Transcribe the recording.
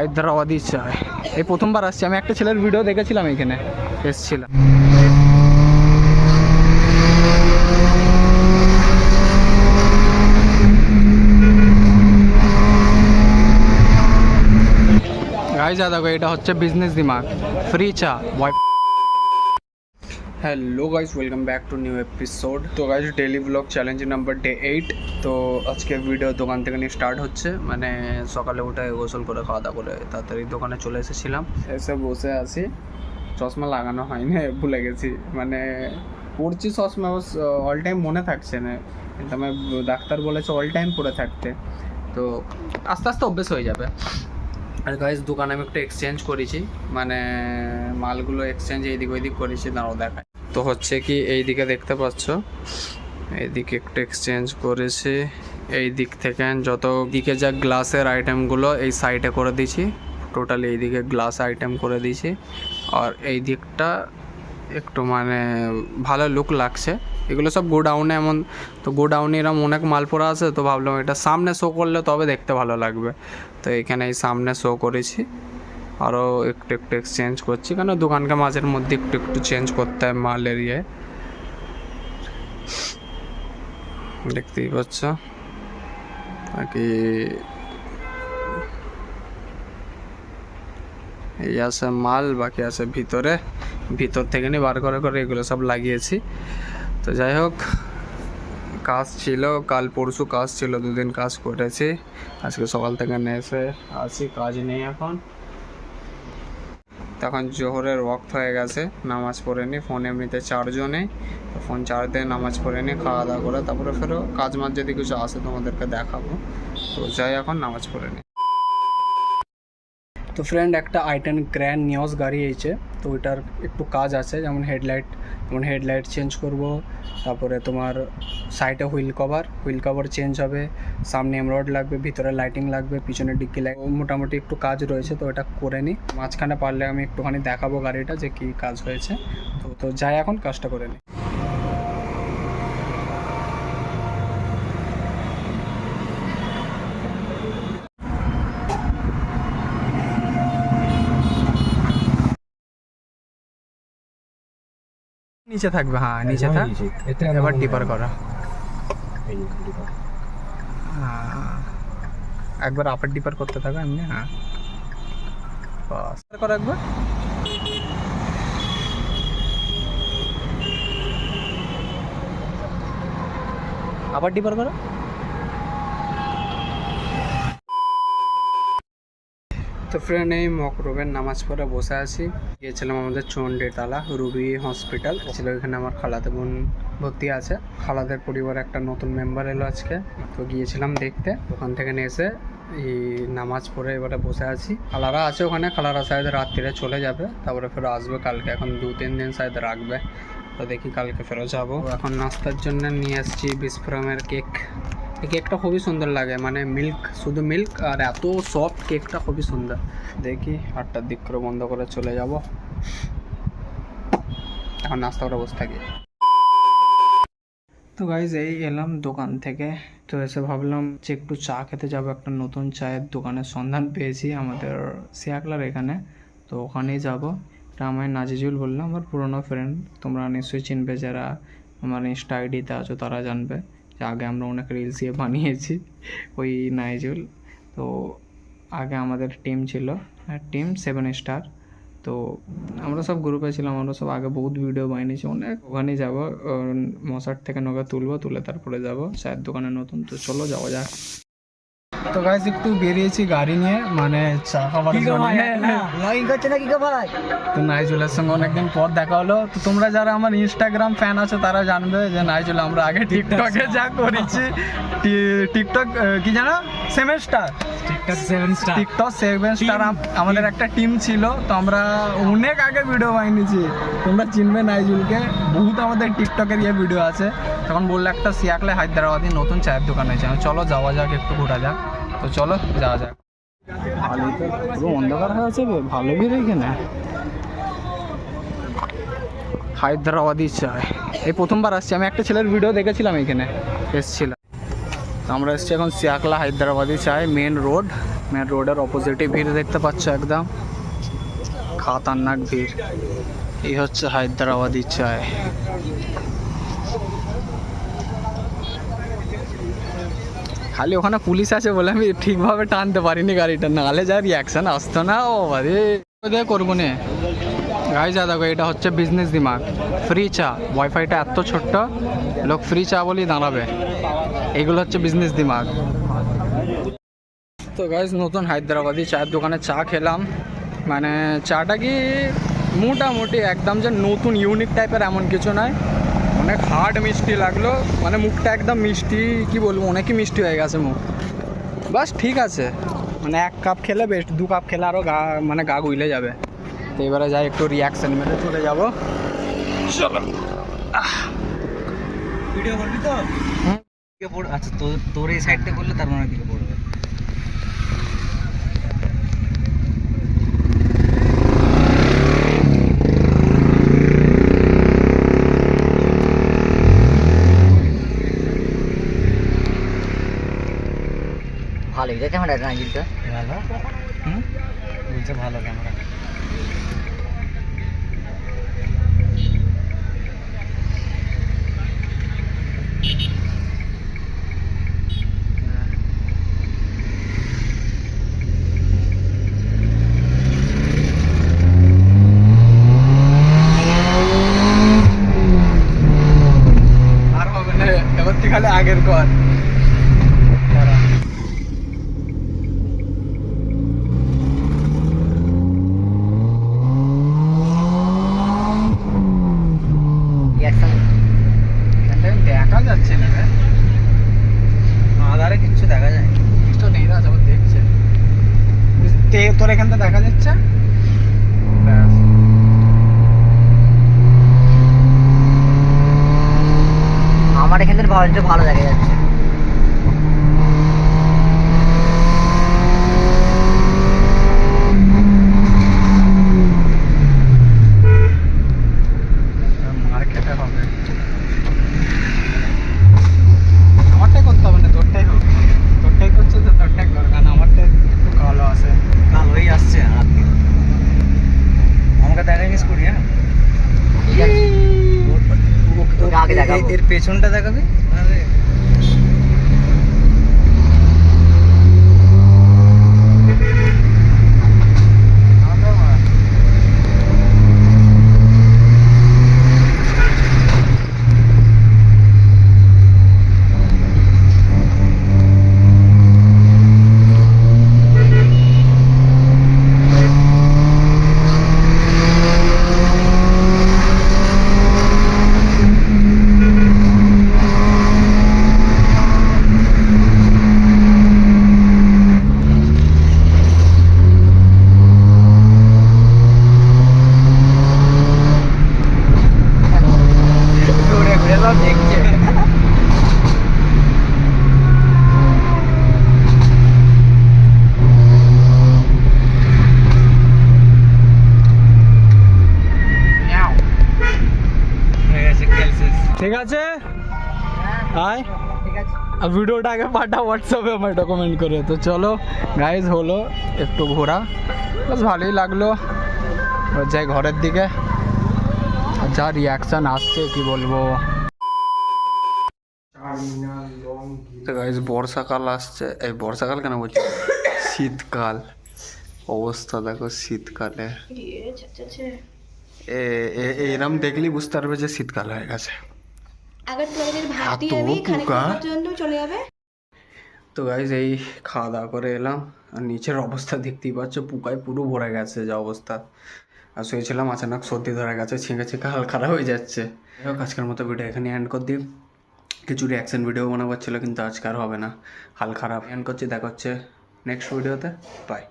হায়দ্রাবাদি চায় এই প্রথমবার আসছি, আমি একটা ছেলের ভিডিও দেখেছিলাম এখানে। এসছিলাম। এটা হচ্ছে বিজনেস দিমাগ ফ্রি চা Y hello guys welcome back to new episode তো guys daily blog challenge number day eight তো আজকে ভিডিও দোকান থেকে নিয়ে স্টার্ট হচ্ছে। মানে সকালে উঠে গোসল করে, খাওয়া দাওয়া করে তাড়াতাড়ি দোকানে চলে এসেছিলাম। এসে বসে আছি। চশমা লাগানো হয়নি, ভুলে গেছি। মানে পড়ছি চশমা অল টাইম মনে থাকছে না। কিন্তু আমি ডাক্তার বলেছে অল টাইম পরে থাকতে। তো আস্তে আস্তে অভ্যেস হয়ে যাবে। আর গাইজ দোকানে আমি একটু এক্সচেঞ্জ করেছি। মানে মালগুলো এক্সচেঞ্জ এইদিক ওইদিক করেছি, দাঁড়াও দেখায় তো হচ্ছে কি এই দিকে দেখতে পাচ্ছ। এইদিকে একটু এক্সচেঞ্জ করেছি। এই দিক থেকে যত দিকে যা গ্লাসের আইটেমগুলো এই সাইডে করে দিয়েছি। টোটালি এইদিকে গ্লাস আইটেম করে দিয়েছি। আর এই দিকটা একটু মানে ভালো লুক লাগছে। এগুলো সব গোডাউনে এমন, তো গোডাউনে এরম অনেক মাল পড়া আছে, তো ভাবলাম এটা সামনে শো করলে তবে দেখতে ভালো লাগবে। তো এখানে এই সামনে শো করেছি। আরও একটু একটু এক্সচেঞ্জ করছি। কেন দোকানকে মাঝের মধ্যে একটু একটু চেঞ্জ করতে হয় মালের ইয়ে দেখতেই পাচ্ছ। বাকি এই আছে মাল, বাকি আছে ভিতরে। ভিতর থেকে নিয়ে বার করে করে এগুলো সব লাগিয়েছি। তো যাই হোক, কাজ ছিল, কাল পরশু কাজ ছিল, দুদিন কাজ করেছি। আজকে সকাল থেকে এসে আসি, কাজ নেই এখন। তখন জোহরের ওয়াক্ত হয়ে গেছে, নামাজ পড়ে নি ফোন এমনিতে চার্জও নেই ফোন চার দিয়ে নামাজ পড়ে নি, খাওয়া দাওয়া করে, তারপরে ফেরো কাজ মাজ যদি কিছু আসে তোমাদেরকে দেখাবো। তো যাই এখন নামাজ পড়ে নি। তো ফ্রেন্ড একটা আইটেন গ্র্যান্ড নিউজ গাড়ি এইছে, তো ওইটার একটু কাজ আছে, যেমন হেডলাইট যেমন হেডলাইট চেঞ্জ করব, তারপরে তোমার সাইডে wheel cover wheel cover change হবে, সামনে এমরড লাগবে, ভিতরে লাইটিং লাগবে, পিছনে ডিক্কি লাগবে মোটামুটি একটু কাজ রয়েছে, তো এটা করে নিই মাঝখানে পারলে আমি একটুখানি দেখাবো গাড়িটা, যে কী কাজ হয়েছে, তো তো যাই এখন, কাজটা করে নিই নিচে থাকবে হ্যাঁ নিচে থাক। আবার ডিপার করা। হ্যাঁ। একবার আপার ডিপার করতে থাকো এমনি হ্যাঁ। বাস করো একবার। আবার ডিপার করো। তো ফ্রেন্ড এই মকরবের নামাজ পড়ে বসে আছি। গিয়েছিলাম আমাদের চন্ডীতলা রুবি হসপিটাল। ছিল এখানে আমার খালাতে বোন ভর্তি আছে। খালাদের পরিবারে একটা নতুন মেম্বার এলো আজকে। তো গিয়েছিলাম দেখতে। ওখান থেকে এসে এই নামাজ পড়ে এবারে বসে আছি। খালারা আছে ওখানে। খালারা শায়দ রাত্রিরে চলে যাবে। তারপরে ফেরো আসবে কালকে। এখন দু, তিন দিন শায়দ রাখবে। তো দেখি কালকে ফেরো যাব। এখন নাস্তার জন্য নিয়ে আসছি বিস্ফোরমের কেক। এই কেকটা খুবই সুন্দর লাগে মানে মিল্ক শুধু মিল্ক আর এত সফট কেকটা খুবই সুন্দর। দেখি আটটার দিক করে বন্ধ করে চলে যাব। এখন নাস্তা করে বসে থাকি। তো গাইজ এই এলাম দোকান থেকে। তো এসে ভাবলাম যে একটু চা খেতে যাব, একটা নতুন চায়ের দোকানের সন্ধান পেয়েছি আমাদের শিয়াকলার এখানে। তো ওখানেই যাব। এটা আমার নাজিজুল বললাম আমার পুরনো ফ্রেন্ড তোমরা নিশ্চয়ই চিনবে যারা আমার ইনস্টা আইডিতে আছো, তারা জানবে। আগে আমরা অনেক রিলস দিয়ে বানিয়েছি, ওই নাইজুল। তো আগে আমাদের টিম ছিল টিম সেভেন স্টার তো আমরা সব গ্রুপে ছিলাম, আমরা সব আগে বহুত ভিডিও বানিয়েছি, অনেক ওখানে যাব মশার থেকে নৌকা তুলবো, তুলে তারপরে যাব চায়ের দোকানে নতুন, তো চলো যাওয়া যাক। তো গাইজ একটু বেরিয়েছি গাড়ি নিয়ে মানে চা খাবার তো নাইজুলের সঙ্গে অনেকদিন পর দেখা হলো। তো তোমরা যারা আমার ইনস্টাগ্রাম ফ্যান আছো তারা জানবে যে নাইজুল আমরা আগে টিকটকে যা করেছি। টিকটক কি জানো সেমেস্টার টিকটক সেভেন স্টার আমাদের একটা টিম ছিল তো আমরা অনেক আগে ভিডিও বানিয়েছি। তোমরা চিনবে নাইজুলকে বহুত আমাদের টিকটকের ইয়ে ভিডিও আছে। তখন বলল একটা সিয়াকলে হায়দ্রাবাদি নতুন চায়ের দোকান হয়েছে। চলো যাওয়া যাক একটু ঘোরা যাক। তো চলো যাওয়া যাক। ভালোই তো পুরো অন্ধকার হয়ে আছে ভালো বের এখানে। হায়দ্রাবাদি চায়। এই প্রথমবার আসছি আমি একটা ছেলের ভিডিও দেখেছিলাম এখানে এসছিলাম আমরা এসছি এখন সিয়াকলা, হায়দ্রাবাদি চাই মেন রোড মেন রোডের অপোজিটে ভিড় দেখতে পাচ্ছ একদম। খাতারনাক ভিড়। এই হচ্ছে হায়দ্রাবাদি চায় খালি ওখানে পুলিশ আছে বলে আমি ঠিকভাবে টানতে পারিনি গাড়িটা। নাহলে যা রিয়াকশন আসতো না, ও দিয়ে করব নে? গাই যা দেখো, এটা হচ্ছে বিজনেস দিমাগ। ফ্রি চা। ওয়াইফাইটা এত ছোট্ট। লোক ফ্রি চা বলেই দাঁড়াবে। এগুলো হচ্ছে বিজনেস দিমাগ তো গাইজ নতুন হায়দ্রাবাদি চায়ের দোকানে চা খেলাম। মানে চাটা কি মোটামুটি একদম যে নতুন ইউনিক টাইপের এমন কিছু নয়। অনেক হার্ড মিষ্টি লাগল। মানে মুখটা একদম মিষ্টি কি বলব অনেকই মিষ্টি হয়ে গেছে মুখ। বাস ঠিক আছে। মানে এক কাপ খেলে বেশ দু কাপ খেলে আরও গা মানে গা গুইলে যাবে। তো এবারে যাই একটু রিয়াকশন মেরে চলে যাব। চলো। ভিডিও করবি তো? আচ্ছা তোর তোর এই সাইডটা করলে তার মানে দিকে পড়বে। ভালো এটা ক্যামেরা কিন্তু ভালো? হুম? বলছে ভালো ক্যামেরা இருக்கோ আগে দেখাবো। এর- এর পেছনটা দেখাবি আরে ঘুরে ঘুরে সব দেখছে মিয়াও। হয়ে গেছে ক্যালসিস ঠিক আছে? আয়। আর ভিডিওটা আগে পাঠা হোয়াটসঅ্যাপে আমার ডকুমেন্ট করে। তো চলো গাইজ হলো একটু ঘোরা। বেশ ভালোই লাগল। যাই ঘরের দিকে। যা রিয়াকশান আসছে কি বলব? তো গাইজ বর্ষাকাল আসছে। এই বর্ষাকাল কেন বলছি? শীতকাল। অবস্থা দেখো শীতকালে। এ এ- এরম দেখলি বুঝতে পারবে যে শীতকাল হয়ে গেছে। আবার তোমাদের ভাত আমি খানিক পোকা। পর্যন্ত চলে যাবে। তো গাইজ এই খাওয়া দাওয়া করে এলাম। আর নিচের অবস্থা দেখতেই পাচ্ছ পুকায় পুরো ভরে গেছে যা অবস্থা। আর শুয়েছিলাম আচানক সর্দি ধরে গেছে ছিঁকে ছিঁকে হাল খারাপ হয়ে যাচ্ছে। হোক আজকের মতো ভিডিও এখানে এন্ড করে দিই। কিছু রিয়াকশন ভিডিও বানাবার ছিল কিন্তু আজকে আর হবে না। হাল খারাপ। এন্ড করছি দেখা হচ্ছে নেক্সট ভিডিওতে বাই